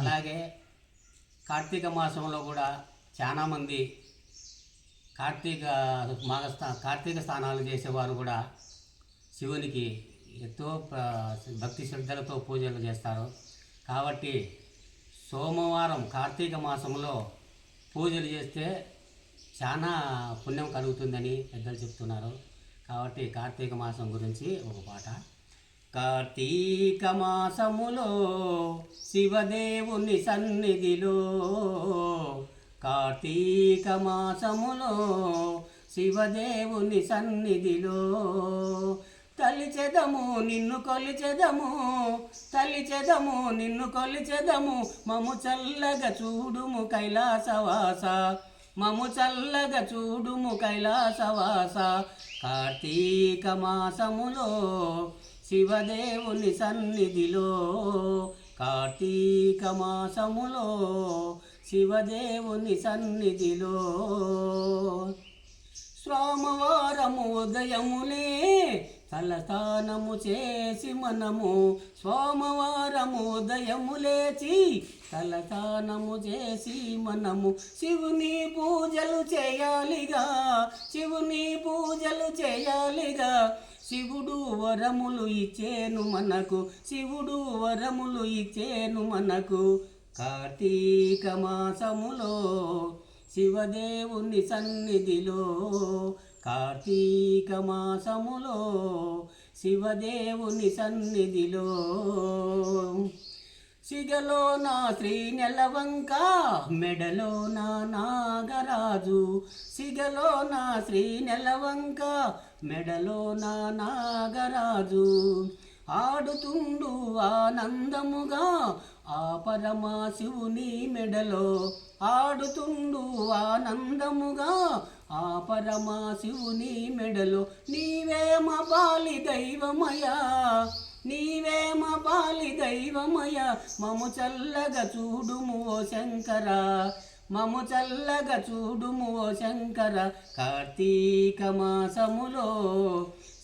అలాగే కార్తీక మాసంలో కూడా చాలామంది కార్తీక మాఘ కార్తీక స్నానాలు చేసేవారు కూడా శివునికి ఎంతో భక్తి శ్రద్ధలతో పూజలు చేస్తారు. కాబట్టి సోమవారం కార్తీక మాసంలో పూజలు చేస్తే చాలా పుణ్యం కలుగుతుందని పెద్దలు చెప్తున్నారు. కాబట్టి కార్తీక మాసం గురించి ఒక పాట. కార్తీక మాసములో శివదేవుని సన్నిధిలో కార్తీక మాసములో శివదేవుని సన్నిధిలో. తలిచెదము నిన్ను కొలిచెదము తలిచెదము నిన్ను కొలిచెదము మము చల్లగా చూడుము కైలాసవాస మము చల్లగా చూడుము కైలాసవాస. కార్తీక మాసములో శివదేవుని సన్నిధిలో కార్తీక మాసములో శివదేవుని సన్నిధిలో. సోమవారము ఉదయములే తలస్థానము చేసి మనము సోమవారము ఉదయము లేచి తలస్థానము చేసి మనము శివుని పూజలు చేయాలిగా. శివుని పూజలు చేయాలిగా. శివుడు వరములు ఇచ్చేను మనకు శివుడు వరములు ఇచ్చేను మనకు. కార్తీక మాసములో శివదేవుని సన్నిధిలో కార్తీక మాసములో శివదేవుని సన్నిధిలో. సిగలో నా శ్రీ నెలవంక మెడలో నా నాగరాజు. సిగలో నా శ్రీ నెలవంక మెడలో నా నాగరాజు. ఆడుతుండు ఆనందముగా ఆ పరమశివుని మెడలో. ఆడుతుండు ఆనందముగా ఆ పరమశివుని మెడలో. నీవే మా బాలి దైవమయా నీవే మా పాలి దైవమయ. మము చల్లగా చూడుము ఓ శంకర. మము చల్లగా చూడుము ఓ శంకర. కార్తీక మాసములో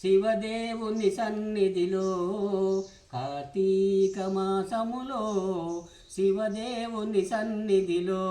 శివదేవుని సన్నిధిలో కార్తీక మాసములో శివదేవుని సన్నిధిలో